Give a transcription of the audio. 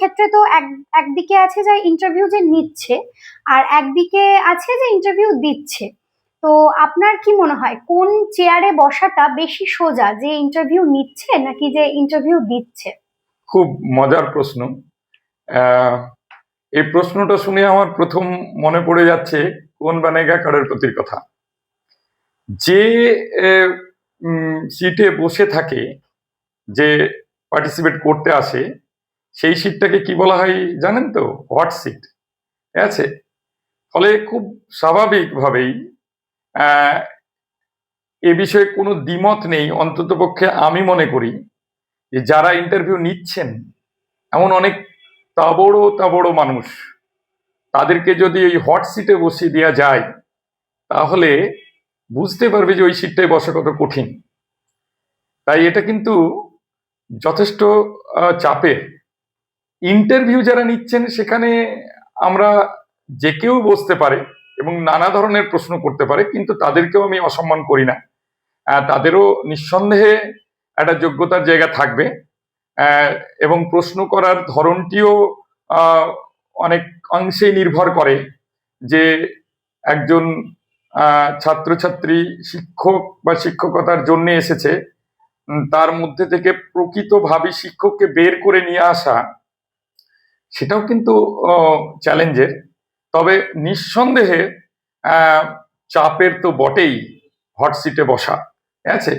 ক্ষেত্রে তো এক, একদিকে আছে যে ইন্টারভিউ যে নিচ্ছে আর একদিকে আছে যে ইন্টারভিউ দিচ্ছে। তো আপনার কি মনে হয়, কোন চেয়ারে বসাটা বেশি সোজা, যে ইন্টারভিউ নিচ্ছে নাকি যে ইন্টারভিউ দিচ্ছে? খুব মজার প্রশ্ন। এই প্রশ্নটা শুনে আমার প্রথম মনে পড়ে যাচ্ছে কোন বানেগা কারের প্রতির কথা। যে সিটে বসে থাকে, যে পার্টিসিপেট করতে আসে সেই সিটটাকে কি বলা হয় জানেন তো? হট সিট আছে? ফলে খুব স্বাভাবিকভাবেই এ বিষয়ে কোনো দ্বিমত নেই। অন্ততপক্ষে আমি মনে করি যে যারা ইন্টারভিউ নিচ্ছেন, এমন অনেক তাবড় তাবড় মানুষ, তাদেরকে যদি ওই হট সিটে বসিয়ে দেওয়া যায়, তাহলে বুঝতে পারবে যে ওই সিটটায় বসা কত কঠিন। তাই এটা কিন্তু যথেষ্ট চাপের। ইন্টারভিউ যারা নিচ্ছেন, সেখানে আমরা যে কেউ বসতে পারে এবং নানা ধরনের প্রশ্ন করতে পারে, কিন্তু তাদেরকেও আমি অসম্মান করি না। তাদেরও নিঃসন্দেহে একটা যোগ্যতার জায়গা থাকবে। এবং প্রশ্ন করার ধরনটিও অনেক অংশেই নির্ভর করে যে একজন ছাত্রছাত্রী, শিক্ষক বা শিক্ষকতার জন্য এসেছে তার মধ্যে থেকে প্রকৃতভাবে শিক্ষককে বের করে নিয়ে আসা সেটাও কিন্তু চ্যালেঞ্জের তবে নিঃসন্দেহে চাপের তো বটেই হট সিটে বসা ঠিক আছে?